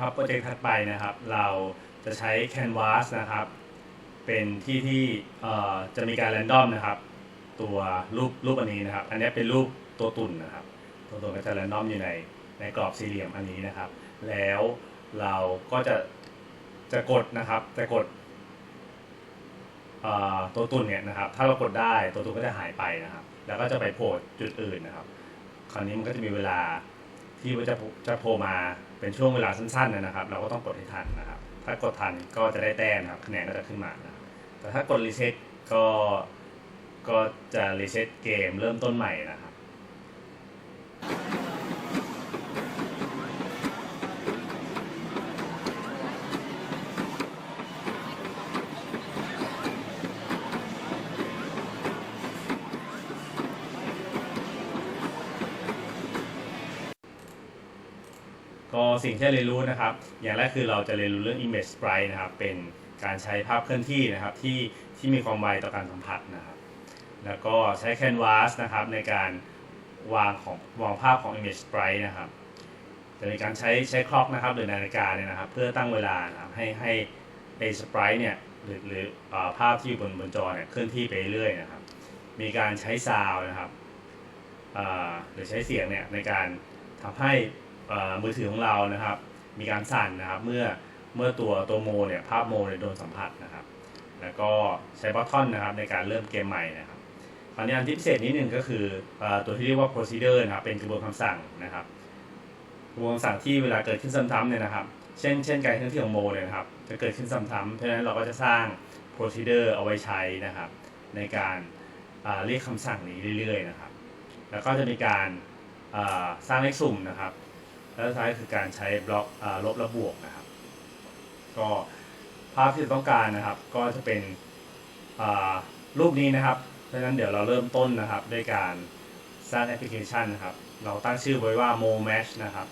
ครับโปรเจกต์ถัดไปนะครับ เราจะใช้ Canvas นะครับ เป็นที่ที่จะมีการแรนดอมนะครับ ตัวรูปรูปอันนี้นะครับ อันนี้เป็นรูปตัวตุ่นนะครับ ตัวตุ่นก็จะแรนดอมอยู่ในในกรอบสี่เหลี่ยมอันนี้นะครับ แล้วเราก็จะจะกดนะครับจะกดตัวตุ่นเนี่ยนะครับ ถ้าเรากดได้ตัวตุ่นก็จะหายไปนะครับ แล้วก็จะไปโผล่จุดอื่นนะครับ คราวนี้มันก็จะมีเวลาที่ว่าจะจะโผล่มา เป็นช่วงเวลาสั้นๆนะครับ เราก็ต้องกดให้ทันนะครับ ถ้ากดทันก็จะได้แต้มครับคะแนนก็จะขึ้นมานะแต่ถ้ากดรีเซ็ตก็ก็จะรีเซ็ตเกมเริ่มต้นใหม่นะครับ สิ่งที่เรียนรู้นะครับ อย่างแรกคือเราจะเรียนรู้เรื่อง image sprite นะครับ เป็นการใช้ภาพเคลื่อนที่นะครับที่ที่มีความไวต่อการสัมผัสนะครับ แล้วก็ใช้ canvas นะครับในการวางของวางภาพของ image sprite นะครับจะมีการใช้ใช้คล็อกนะครับหรือนาฬิกาเนี่ยนะครับ เพื่อตั้งเวลานะครับให้ให้ไอ้ sprite เนี่ยหรือหรืออภาพที่อยู่บนบนจอเนี่ยเคลื่อนที่ไปเรื่อยนะครับ มีการใช้ซาวนะครับหรือใช้เสียงเนี่ยในการทำให้ มือถือของเรานะครับ มีการสั่นนะครับ เมื่อเมื่อตัวตัวโมเนี่ยภาพโมเนี่ยโดนสัมผัสนะครับ แล้วก็ใช้บัตทอนนะครับในการเริ่มเกมใหม่นะครับคราวนี้อันที่พิเศษนิดหนึ่งก็คืออตัวที่เรียกว่า procedure นะครับเป็นกระบวนคำสั่งนะครับกระบวนคำสั่งที่เวลาเกิดขึ้นซ้ำๆเนี่ยนะครับ เช่นเช่นการเคลื่อนที่ของโมเนี่ยนะครับจะเกิดขึ้นซ้ำๆเพราะฉะนั้นเราก็จะสร้าง procedure เอาไว้ใช้นะครับ ในการเรียกคำสั่งนี้เรื่อยๆนะครับ แล้วก็จะมีการสร้างเลขสุ่มนะครับ แล้วท้ายคือการใช้บล็อกอลบและบวกนะครับ ก็ภาพที่เราต้องการนะครับ ก็จะเป็นรูปนี้นะครับเพราะฉะนั้นเดี๋ยวเราเริ่มต้นนะครับด้วยการสร้างแอปพลิเคชันนะครับ เราตั้งชื่อไว้ว่า Mo Mesh นะครับ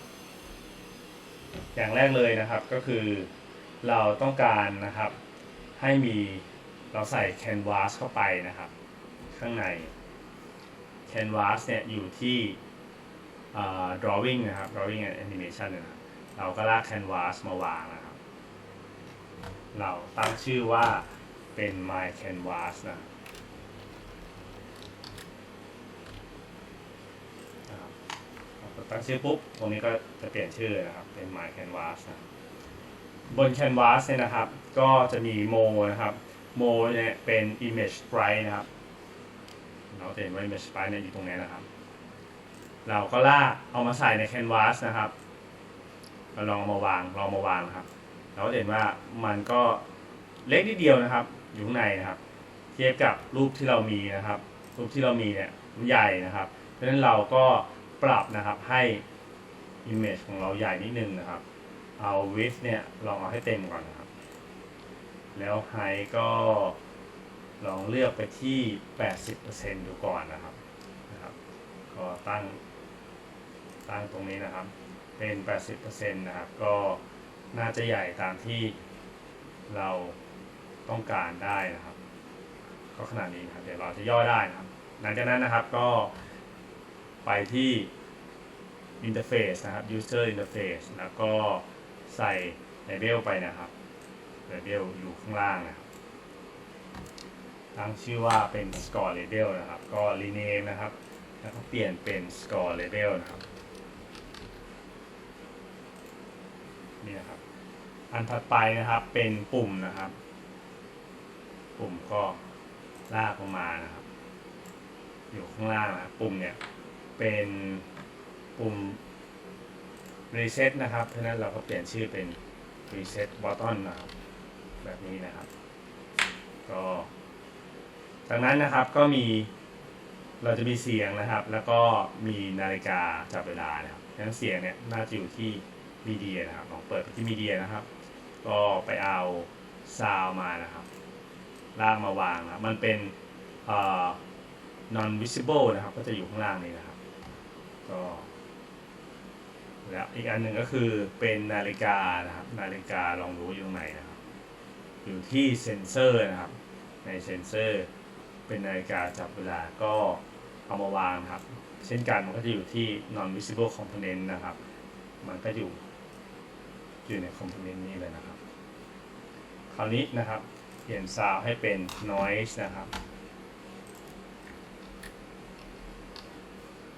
อย่างแรกเลยนะครับก็คือเราต้องการนะครับให้มีเราใส่ Canvas เข้าไปนะครับ ข้างใน Canvas เนี่ยอยู่ที่ drawing นะครับ drawing and animation นะครับเราก็ลาก Canvas มาวางนะครับ เราตั้งชื่อว่าเป็น my canvas นะครับพอตั้งชื่อปุ๊บ ตรงนี้ก็จะเปลี่ยนชื่อเลยนะครับ เป็น my canvas นะบน canvas เนี่ยนะครับ ก็จะมี mo นะครับ mo เนี่ยเป็น image sprite นะครับ เราจะเห็นว่า image sprite เนี่ยอยู่ตรงนี้นะครับ เราก็ลากเอามาใส่ใน canvas นะครับเราลองเอามาวางลองเอามาวางนะครับเราก็เห็นว่ามันก็เล็กนิดเดียวนะครับ อยู่ข้างในนะครับ เทียบกับรูปที่เรามีนะครับ รูปที่เรามีเนี่ยมันใหญ่นะครับเพราะฉะนั้นเราก็ปรับนะครับให้ image ของเราใหญ่นิดนึงนะครับ เอา width เนี่ยลองเอาให้เต็มก่อนนะครับ แล้ว height ก็ลองเลือกไปที่ 80%ดูก่อนนะครับนะครับ ก็ตั้ง ตั้งตรงนี้นะครับ เป็น 80%นะครับ ก็น่าจะใหญ่ตามที่เราต้องการได้นะครับ ก็ขนาดนี้นะครับ เดี๋ยวเราจะย่อได้นะครับ หลังจากนั้นนะครับก็ไปที่ interface นะครับ user interface แล้วก็ใส่ label ไปนะครับ label อยู่ข้างล่างนะครับ ตั้งชื่อว่าเป็น score label นะครับ ก็ rename นะครับ แล้วก็เปลี่ยนเป็น score label นะครับ นี่ครับ อันถัดไปนะครับเป็นปุ่มนะครับ ปุ่มก็ลากลงมานะครับ อยู่ข้างล่างนะครับปุ่มเนี่ยเป็นปุ่ม reset นะครับเพราะนั้นเราก็เปลี่ยนชื่อเป็น reset button นะครับ แบบนี้นะครับ ก็จากนั้นนะครับก็มีเราจะมีเสียงนะครับ แล้วก็มีนาฬิกาจับเวลานะครับงั้นเสียงเนี่ยน่าจะอยู่ที่ มีเดียนะครับลองเปิดไปที่มีเดียนะครับ ก็ไปเอาซาวมานะครับลากมาวางนะมันเป็นเอ่อ non visible นะครับ ก็จะอยู่ข้างล่างนี้นะครับ ก็แล้วอีกอันหนึ่งก็คือเป็นนาฬิกานะครับ นาฬิกาลองรู้อยู่ตรงไหนนะครับ อยู่ที่เซนเซอร์นะครับ ในเซนเซอร์เป็นนาฬิกาจับเวลาก็เอามาวางนะครับ เช่นกันมันก็จะอยู่ที่ non visible component นะครับ มันก็อยู่ อยู่ในคอมโพเนนต์นี้เลยนะครับ คราวนี้นะครับ เปลี่ยน sound ให้เป็น noise นะครับ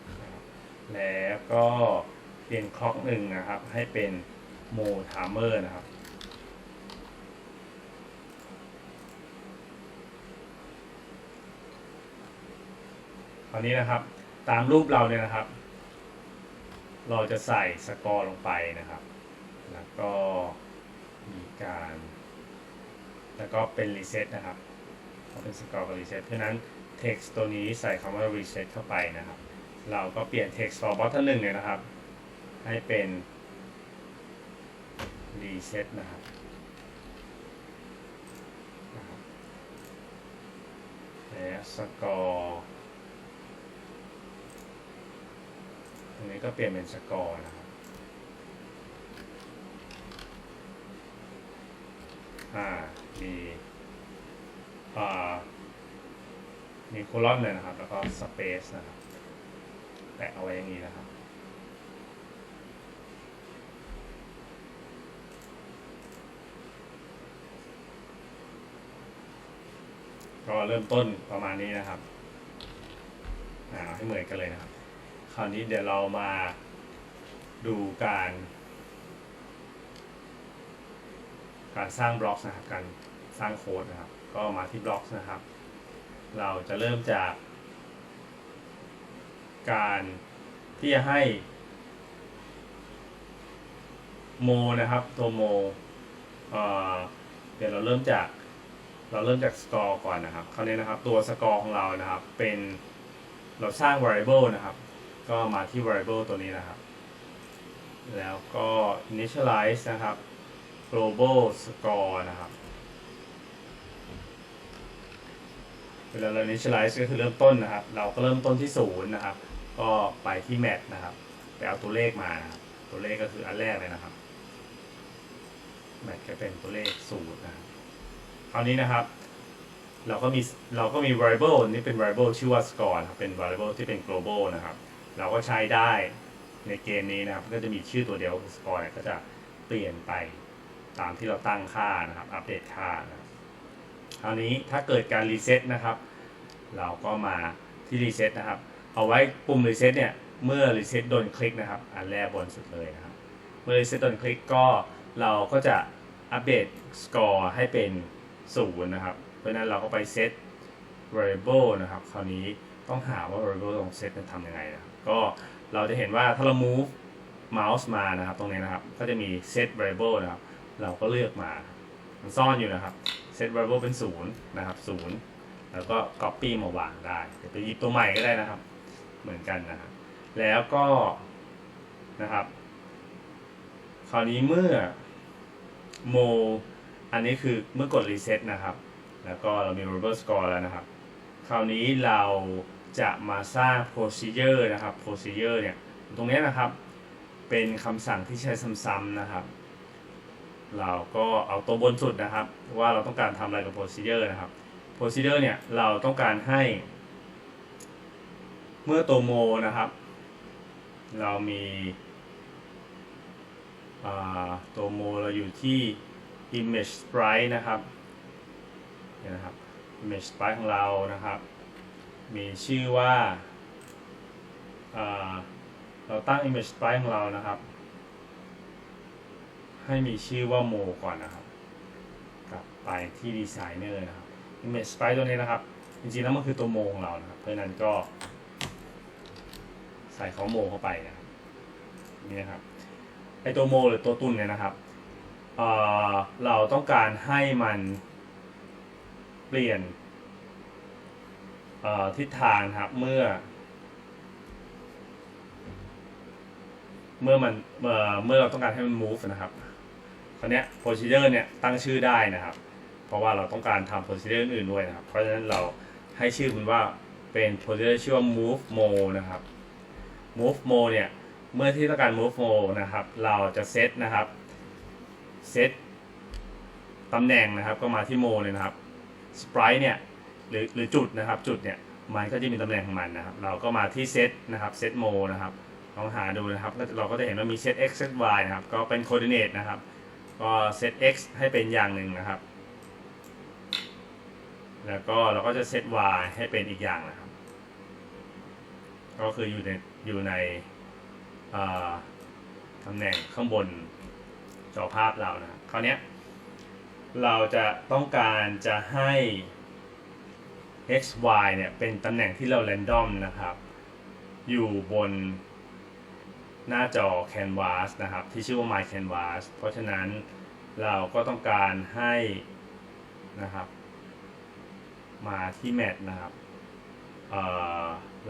นะครับ แล้วก็เปลี่ยนคล็อกหนึ่งนะครับ ให้เป็น mode timer นะครับ คราวนี้นะครับตามรูปเราเนี่ยนะครับ เราจะใส่สกอร์ลงไปนะครับ แล้วก็มีการ แล้วก็เป็นรีเซ็ตนะครับเป็นสกอร์กับรีเซ็ตเพราะนั้น text ตัวนี้ใส่คำว่า reset เข้าไปนะครับ เราก็เปลี่ยน text for button หนึ่งเนี่ยนะครับ ให้เป็น reset นะครับนะครับและสกอร์ตรงนี้ก็เปลี่ยนเป็นสกอร์นะครับ อ่ามีอ่ามีโคลอนเลยนะครับ แล้วก็สเปซนะครับแปะเอาไว้อย่างนี้นะครับก็เริ่มต้นประมาณนี้นะครับอ่าเอาให้เหมือนกันเลยนะครับ คราวนี้เดี๋ยวเรามาดูการ การสร้างบล็อกนะครับการสร้างโค้ดนะครับ ก็มาที่บล็อกนะครับ เราจะเริ่มจาก การที่จะให้โมนะครับตัวโมเออเดี๋ยวเราเริ่มจากเราเริ่มจากสกอร์ก่อนนะครับคราวนี้นะครับตัวสกอร์ของเรานะครับเป็นเราสร้าง variable นะครับ ก็มาที่ variable ตัวนี้นะครับ แล้วก็ initialize นะครับ global score นะครับ เวลาเรา initialize ก็คือเริ่มต้นนะครับ เราก็เริ่มต้นที่ศูนย์นะครับ ก็ไปที่ mat นะครับ ไปเอาตัวเลขมานะครับ ตัวเลขก็คืออันแรกเลยนะครับ mat ก็เป็นตัวเลขศูนย์นะครับคราวนี้นะครับ เราก็มีเราก็มี variable นี่เป็น variable ชื่อว่า score ครับเป็น variable ที่เป็น global นะครับ เราก็ใช้ได้ในเกมนี้นะครับ ก็จะมีชื่อตัวเดียว score ก็จะเปลี่ยนไป ตามที่เราตั้งค่านะครับ อัปเดตค่านะครับคราวนี้ถ้าเกิดการรีเซ็ตนะครับ เราก็มาที่รีเซ็ตนะครับ เอาไว้ปุ่มรีเซ็ตเนี่ย เมื่อรีเซ็ตโดนคลิกนะครับ อันแรกบนสุดเลยนะครับ เมื่อรีเซ็ตโดนคลิกก็เราก็จะอัปเดตสกอร์ให้เป็นศูนย์นะครับ เพราะนั้นเราก็ไปเซต variable นะครับ คราวนี้ต้องหาว่า variable ตรงเซตมันทำยังไงนะก็เราจะเห็นว่าถ้าเรา move mouse มานะครับ ตรงนี้นะครับ ก็จะมี set variable นะครับ เราก็เลือกมา มันซ่อนอยู่นะครับ set variable เป็นศูนย์นะครับศูนย์แล้วก็ copy มาวางได้เดี๋ยวไปหยิบตัวใหม่ก็ได้นะครับ เหมือนกันนะครับแล้วก็นะครับ คราวนี้เมื่อ mo อันนี้คือเมื่อกด reset นะครับ แล้วก็เรามี variable score แล้วนะครับ คราวนี้เราจะมาสร้าง procedure นะครับ procedure เนี่ย ตรงนี้นะครับ เป็นคำสั่งที่ใช้ซ้ำๆนะครับ เราก็เอาตัวบนสุดนะครับ ว่าเราต้องการทำอะไรกับ procedure นะครับ procedure เนี่ยเราต้องการให้ เมื่อตัวโมนะครับ เรามีตัวโมเราอยู่ที่ image sprite นะครับเนี่ยนะครับ image sprite ของเรานะครับ มีชื่อว่าอ่าเราตั้ง image sprite ของเรานะครับ ให้มีชื่อว่าโมก่อนนะครับ กลับไปที่ designer นะครับ image sprite ตัวนี้นะครับ จริงๆแล้วมันคือตัวโมของเรานะครับ เพราะนั้นก็ใส่เขาโมเข้าไปนะครับนี่นะครับไอตัวโมหรือตัวตุนเนี่ยนะครับเเราต้องการให้มันเปลี่ยนทิศทางครับเมื่อ เมื่อมันเเมื่อเราต้องการให้มัน move นะครับ คราวนี้ procedure เนี่ยตั้งชื่อได้นะครับ เพราะว่าเราต้องการทำ procedure อื่นด้วยนะครับ เพราะฉะนั้นเราให้ชื่อมันว่าเป็น procedure ชื่อว่า move mo นะครับ move mo เนี่ยเมื่อที่ต้องการ move mo นะครับ เราจะเซตนะครับเซตตำแหน่งนะครับก็มาที่ mo เลยนะครับ sprite เนี่ยหรือหรือจุดนะครับจุดเนี่ยมันก็จะมีตำแหน่งของมันนะครับ เราก็มาที่ set นะครับ set mo นะครับลองหาดูนะครับแล้วเราก็จะเห็นว่ามี set x set y นะครับ ก็เป็น coordinate นะครับ ก็ set x ให้เป็นอย่างหนึ่งนะครับ แล้วก็เราก็จะ set y ให้เป็นอีกอย่างนะครับ ก็คืออยู่ในอยู่ในตำแหน่งข้างบนจอภาพเรานะคราวนี้เราจะต้องการจะให้ x y เนี่ยเป็นตำแหน่งที่เรา random นะครับ อยู่บน หน้าจอ canvas นะครับ ที่ชื่อว่า my canvas เพราะฉะนั้นเราก็ต้องการให้นะครับ มาที่ mat นะครับเ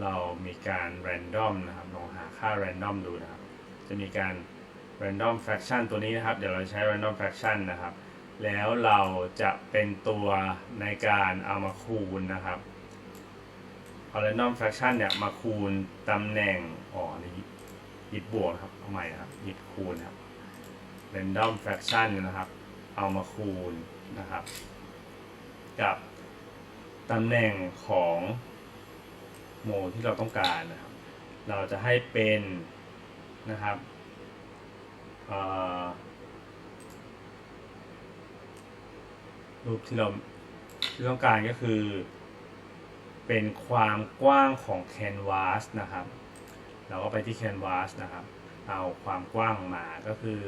เรามีการ random นะครับลองหาค่า random ดูนะครับ จะมีการ random fraction ตัวนี้นะครับ เดี๋ยวเราใช้ random fraction นะครับ แล้วเราจะเป็นตัวในการเอามาคูณนะครับเอา random fraction เนี่ยมาคูณตำแหน่งอ๋อนี้ หยิบบวกนะครับเอาใหม่นะครับหยิบคูณครับ random fraction นะครับ เอามาคูณนะครับ กับตำแหน่งของโมที่เราต้องการนะครับ เราจะให้เป็นนะครับรูปที่เราที่ต้องการก็คือ เป็นความกว้างของ canvas นะครับ เราก็ไปที่ canvas นะครับ เอาความกว้างมาก็คือ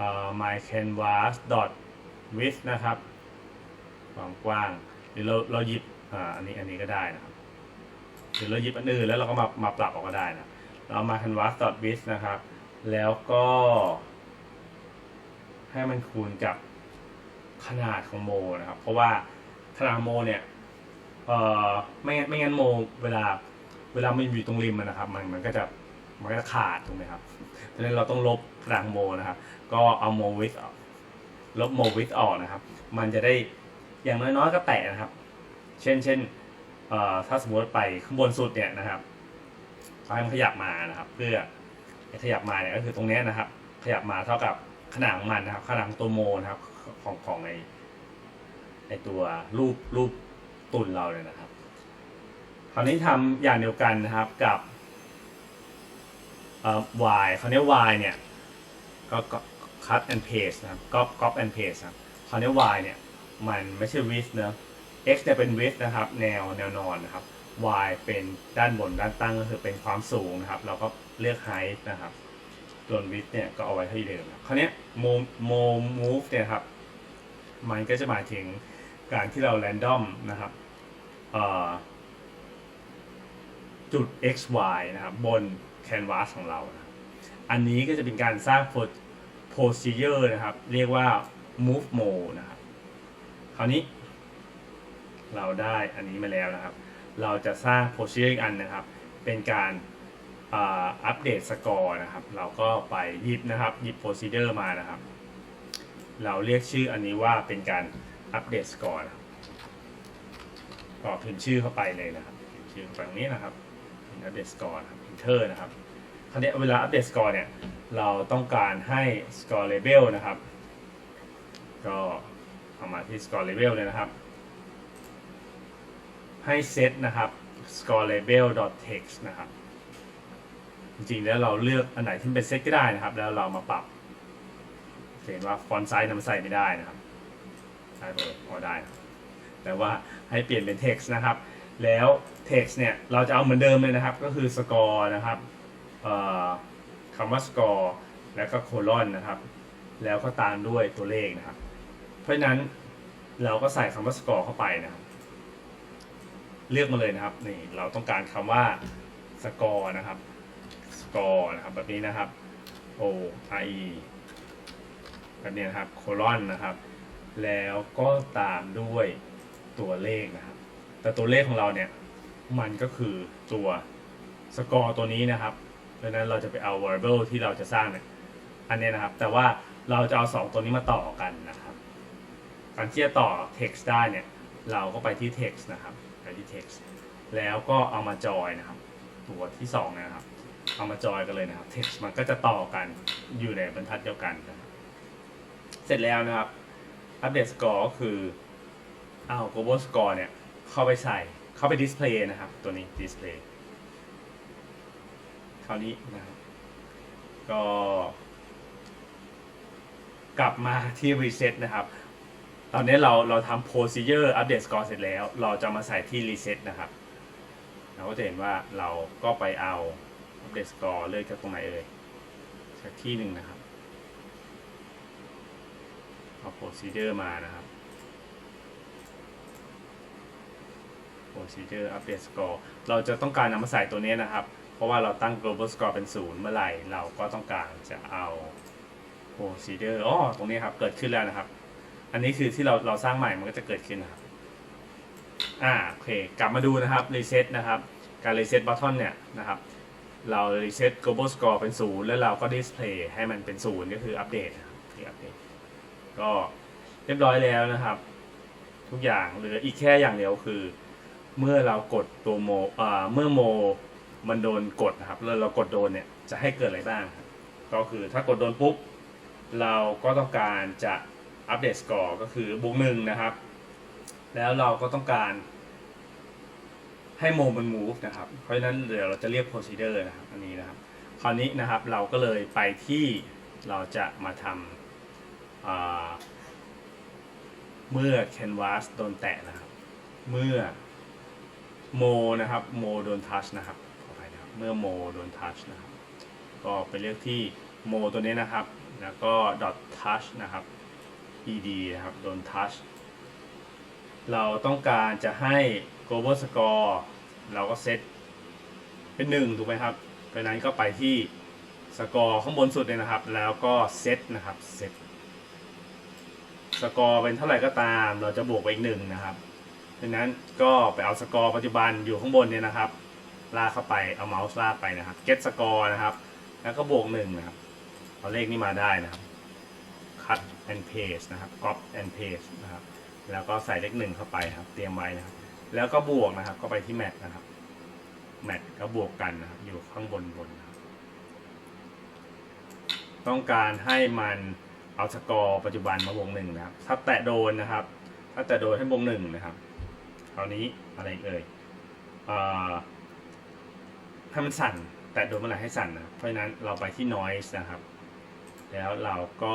ออ my canvas dot width นะครับ ความกว้างหรือเราเราหยิบอ่าอันนี้อันนี้ก็ได้นะครับหรือเราหยิบอันอื่นแล้วเราก็มามาปรับออกก็ได้นะเรามา canvas dot width นะครับ แล้วก็ ให้มันคูณกับขนาดของโมนะครับ เพราะว่าขนาดโมเนี่ยเอ่อไม่ไม่งั้นโมเวลา เวลามันอยู่ตรงริมนะครับ มันมันก็จะมันก็จะขาดถูกไหมครับดังนั้นเราต้องลบขนาดโมนะครับ ก็เอาโม width ออกลบโม width ออกนะครับ มันจะได้อย่างน้อยๆก็แตะนะครับ เช่นเช่นถ้าสมมติไปข้างบนสุดเนี่ยนะครับเขาให้มันขยับมานะครับ เพื่อขยับมาเนี่ยก็คือตรงนี้นะครับ ขยับมาเท่ากับขนาดของมันนะครับขนาดของตัวโมนะครับของของไอไอตัวรูปรูปตุนเราเลยนะครับ คราวนี้ทำอย่างเดียวกันนะครับกับเอ่อ y คราวนี้ y เนี่ยก็ cut and paste นะครับก็ copy and paste ครับคราวนี้ y เนี่ยมันไม่ใช่ width เนอะ x เนี่ยเป็น width นะครับ แนวแนวนอนนะครับ y เป็นด้านบนด้านตั้งก็คือเป็นความสูงนะครับ เราก็เลือก height นะครับส่วน width เนี่ยก็เอาไว้ที่เดิมครับคราวนี้ move move move เนี่ยครับมันก็จะหมายถึงการที่เรา random นะครับเอ่อ จุด x y นะครับบน canvas ของเรา อันนี้ก็จะเป็นการสร้าง procedure นะครับ เรียกว่า move mode นะครับ คราวนี้ เราได้อันนี้มาแล้วนะครับ เราจะสร้าง procedure อีกอันนะครับ เป็นการอัปเดตสกอร์นะครับ เราก็ไปหยิบนะครับหยิบ procedure มานะครับ เราเรียกชื่ออันนี้ว่าเป็นการอัปเดตสกอร์ก็พิมพ์ชื่อเข้าไปเลยนะครับพิมพ์ชื่อเข้าไปตรงนี้นะครับ อัปเดตสกอร์นะครับ enter นะครับคราวนี้เวลาอัปเดตสกอร์เนี่ย เราต้องการให้ score label นะครับ ก็เอามาที่ score label เลยนะครับ ให้เซตนะครับ score label text นะครับ จริงๆแล้วเราเลือกอันไหนที่เป็นเซตก็ได้นะครับ แล้วเรามาปรับเห็นว่าฟอนต์ไซส์นำใส่ไม่ได้นะครับใช่เปิดพอได้ แต่ว่าให้เปลี่ยนเป็น text นะครับ แล้ว text เนี่ย เราจะเอาเหมือนเดิมเลยนะครับ ก็คือ score นะครับคำว่า score แล้วก็ colon นะครับ แล้วก็ตามด้วยตัวเลขนะครับ เพราะฉะนั้นเราก็ใส่คำว่า score เข้าไปนะครับ เลือกมาเลยนะครับ นี่เราต้องการคำว่า score นะครับ score นะครับแบบนี้นะครับ o i e แบบนี้นะครับ colon นะครับ แล้วก็ตามด้วยตัวเลขนะครับ แต่ตัวเลขของเราเนี่ย มันก็คือตัวสกอร์ตัวนี้นะครับดังนั้นเราจะไปเอา variable ที่เราจะสร้างเนี่ยอันนี้นะครับ แต่ว่าเราจะเอาสองตัวนี้มาต่อกันนะครับการที่จะต่อ text ได้เนี่ย เราก็ไปที่ text นะครับไปที่ text แล้วก็เอามาจอยนะครับ ตัวที่สองนะครับ เอามาจอยกันเลยนะครับ text มันก็จะต่อกันอยู่ในบรรทัดเดียวกันนะครับเสร็จแล้วนะครับอัปเดตสกอร์ก็คือเอา global score เนี่ยเข้าไปใส่ เข้าไป display นะครับ ตัวนี้ display คราวนี้นะครับ ก็ กลับมาที่ reset นะครับ ตอนนี้เราเราทำ procedure update score เสร็จแล้ว เราจะมาใส่ที่ reset นะครับ เราก็จะเห็นว่าเราก็ไปเอา update score เลยจากตรงไหนเอ่ยสักที่หนึ่งนะครับเอา procedure มานะครับ procedure update score เราจะต้องการนำมาใส่ตัวนี้นะครับ เพราะว่าเราตั้ง global score เป็นศูนย์เมื่อไหร่ เราก็ต้องการจะเอา procedure อ๋อตรงนี้ครับ เกิดขึ้นแล้วนะครับ อันนี้คือที่เราเราสร้างใหม่มันก็จะเกิดขึ้นนะครับ อ่าโอเค กลับมาดูนะครับ reset นะครับ การ reset button เนี่ยนะครับ เรา reset global score เป็นศูนย์แล้วเราก็ display ให้มันเป็นศูนย์ก็คืออัปเดตนะครับที่อัปเดตก็เรียบร้อยแล้วนะครับ ทุกอย่างเหลืออีกแค่อย่างเดียวคือ เมื่อเรากดตัวโมอ่าเมื่อโมมันโดนกดนะครับแล้วเรากดโดนเนี่ยจะให้เกิดอะไรบ้าง ก็คือถ้ากดโดนปุ๊บ เราก็ต้องการจะอัปเดตสกอร์ก็คือบวกหนึ่งนะครับ แล้วเราก็ต้องการให้โมมัน move นะครับ เพราะฉะนั้นเดี๋ยวเราจะเรียก procedure นะครับอันนี้นะครับ คราวนี้นะครับเราก็เลยไปที่เราจะมาทำเมื่อ canvas โดนแตะนะครับ เมื่อ โมนะครับโมโดนทัชนะครับขออภัยนะครับเมื่อโมโดนทัชนะครับก็ไปเลือกที่โมตัวนี้นะครับ แล้วก็ dot touch นะครับ ed นะครับโดน touch เราต้องการจะให้ global score เราก็เซตเป็นหนึ่งถูกไหมครับเพราะฉะนั้นก็ไปที่สกอร์ข้างบนสุดเลยนะครับ แล้วก็เซตนะครับเซตสกอร์เป็นเท่าไหร่ก็ตาม เราจะบวกไปอีกหนึ่งนะครับ ดังนั้นก็ไปเอาสกอร์ปัจจุบันอยู่ข้างบนเนี่ยนะครับ ลากเข้าไปเอาเมาส์ลากไปนะครับ get score นะครับ แล้วก็บวกหนึ่งนะครับ เอาเลขนี้มาได้นะครับ cut and paste นะครับ copy and paste นะครับ แล้วก็ใส่เลขหนึ่งเข้าไปครับ เตรียมไว้นะครับ แล้วก็บวกนะครับ ก็ไปที่ mat นะครับ mat ก็บวกกันนะครับ อยู่ข้างบนบนนะครับต้องการให้มันเอาสกอร์ปัจจุบันมาบวกหนึ่งนะครับ ถ้าแตะโดนนะครับ ถ้าแตะโดนให้บวกหนึ่งนะครับ คราวนี้อะไรเอ่ยอให้มันสั่น แตะโดนเมื่อไหร่ให้สั่นนะ เพราะฉะนั้นเราไปที่ noise นะครับ แล้วเราก็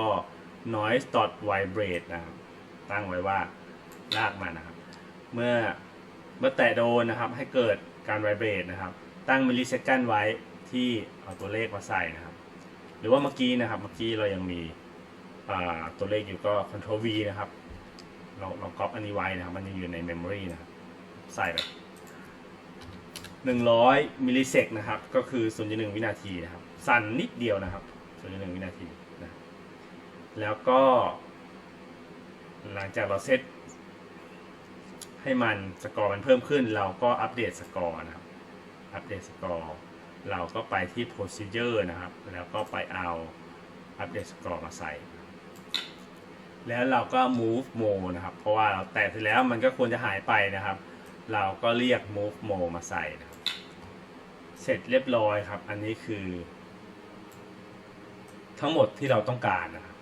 noise dot vibrate นะครับ ตั้งไว้ว่าลากมานะครับ เมื่อเมื่อแตะโดนนะครับให้เกิดการ vibrate นะครับ ตั้ง millisecond ไว้ที่เอาตัวเลขมาใส่นะครับ หรือว่าเมื่อกี้นะครับ เมื่อกี้เรายังมีตัวเลขอยู่ก็ control V นะครับ เราเราก๊อปอันนี้ไว้นะครับ มันยังอยู่ใน memory นะครับ ใส่ไป100มิลลิเซกนะครับ ก็คือ 0.1 วินาทีนะครับ สั่นนิดเดียวนะครับ 0.1 วินาทีนะแล้วก็ หลังจากเราเซตให้มันสกอร์มันเพิ่มขึ้น เราก็อัปเดตสกอร์นะครับ อัปเดตสกอร์เราก็ไปที่ procedure นะครับ แล้วก็ไปเอาอัปเดตสกอร์มาใส่ แล้วเราก็ move mode นะครับ เพราะว่าเราแตะเสร็จแล้วมันก็ควรจะหายไปนะครับ เราก็เรียก move Mo มาใส่นะครับ เสร็จเรียบร้อยครับ อันนี้คือ ทั้งหมดที่เราต้องการนะครับ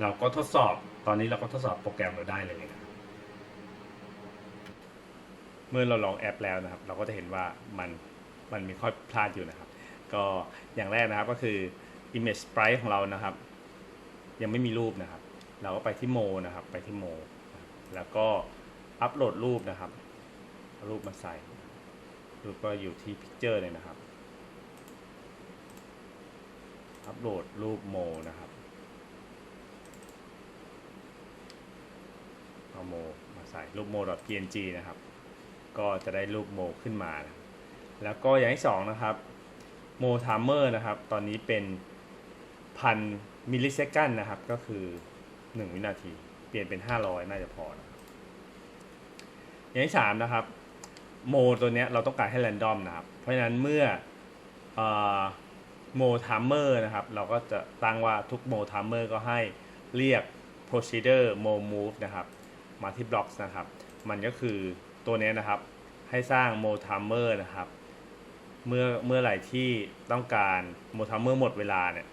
เราก็ทดสอบ ตอนนี้เราก็ทดสอบโปรแกรมเราได้เลยนะครับ เมื่อเราลองแอปแล้วนะครับ เราก็จะเห็นว่ามันมันมีข้อพลาดอยู่นะครับ ก็อย่างแรกนะครับก็คือ image sprite ของเรานะครับ ยังไม่มีรูปนะครับ เราก็ไปที่โมนะครับ ไปที่โม แล้วก็ อัปโหลดรูปนะครับเอารูปมาใส่รูปก็อยู่ที่ picture เลยนะครับ อัปโหลดรูปโมนะครับเอาโมมาใส่รูปโม .png นะครับ ก็จะได้รูปโมขึ้นมานะแล้วก็อย่างที่สองนะครับโมทามเมอร์นะครับ ตอนนี้เป็นพันมิลลิเซกันนะครับ ก็คือ 1 วินาที เปลี่ยนเป็น 500 น่าจะพอนะครับ อย่างที่สามนะครับโมตัวเนี้ยเราต้องการให้แรนดอมนะครับ เพราะฉะนั้นเมื่อโมทามเมอร์นะครับ เราก็จะตั้งว่าทุกโมทามเมอร์ก็ให้เรียก procedure mo move นะครับ มาที่ blocks นะครับ มันก็คือตัวเนี้ยนะครับ ให้สร้าง mo timer นะครับ เมื่อเมื่อไหร่ที่ต้องการ mo timer หมดเวลาเนี่ย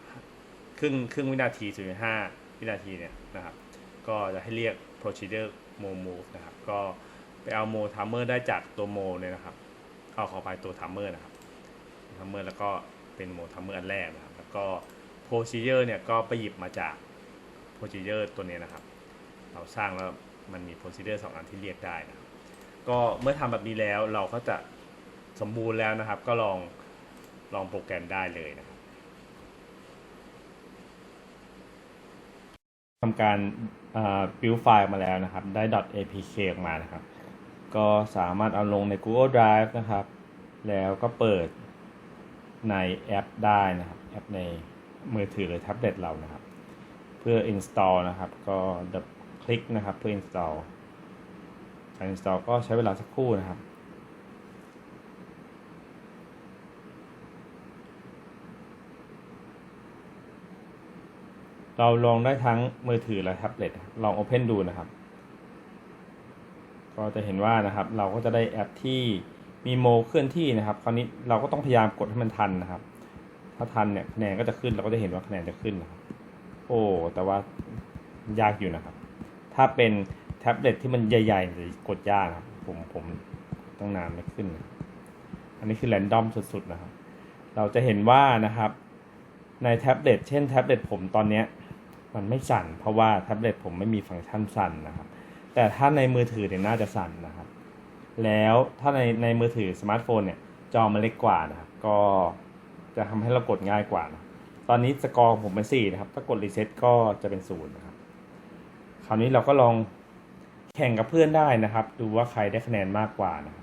ครึ่งครึ่งวินาทีถึงห้าวินาทีเนี่ยนะครับ ก็จะให้เรียก procedure mo move นะครับ ก็ ไปเอา mo timer ได้จากตัว mo เนี่ยนะครับเอาขอไปตัว timer นะครับ timer แล้วก็เป็น mo timer อันแรกนะครับแล้วก็ procedure เนี่ยก็ไปหยิบมาจาก procedure ตัวนี้นะครับ เราสร้างแล้วมันมี procedure สองอันที่เรียกได้นะครับก็เมื่อทำแบบนี้แล้วเราก็จะสมบูรณ์แล้วนะครับ ก็ลองลองโปรแกรมได้เลยนะครับทำการอ่า build ไฟล์มาแล้วนะครับ ได้ .apk ออกมานะครับ ก็สามารถเอาลงใน Google Drive นะครับ แล้วก็เปิดในแอปได้นะครับ แอปในมือถือหรือแท็บเล็ตเรานะครับ เพื่อ install นะครับ ก็ดับคลิกนะครับเพื่อ install การ install ก็ใช้เวลาสักครู่นะครับเราลองได้ทั้งมือถือและแท็บเล็ตลอง Open ดูนะครับ ก็จะเห็นว่านะครับ เราก็จะได้แอปที่มีโมเคลื่อนที่นะครับ คราวนี้เราก็ต้องพยายามกดให้มันทันนะครับ ถ้าทันเนี่ยคะแนนก็จะขึ้นเราก็จะเห็นว่าคะแนนจะขึ้นนะครับ โอ้แต่ว่ายากอยู่นะครับ ถ้าเป็นแท็บเล็ตที่มันใหญ่ๆจะกดยากครับ ผมผมตั้งนานไม่ขึ้น อันนี้คือแรนดอมสุดๆนะครับ เราจะเห็นว่านะครับ ในแท็บเล็ตเช่นแท็บเล็ตผมตอนเนี้ยมันไม่สั่น เพราะว่าแท็บเล็ตผมไม่มีฟังก์ชันสั่นนะครับ แต่ถ้าในมือถือเนี่ยน่าจะสั่นนะครับ แล้วถ้าในในมือถือสมาร์ทโฟนเนี่ยจอมันเล็กกว่านะครับ ก็จะทำให้เรากดง่ายกว่านะตอนนี้สกอร์ผมเป็นสี่นะครับ ถ้ากดรีเซ็ตก็จะเป็นศูนะครับ คราวนี้เราก็ลองแข่งกับเพื่อนได้นะครับ ดูว่าใครได้คะแนนมากกว่านะครับ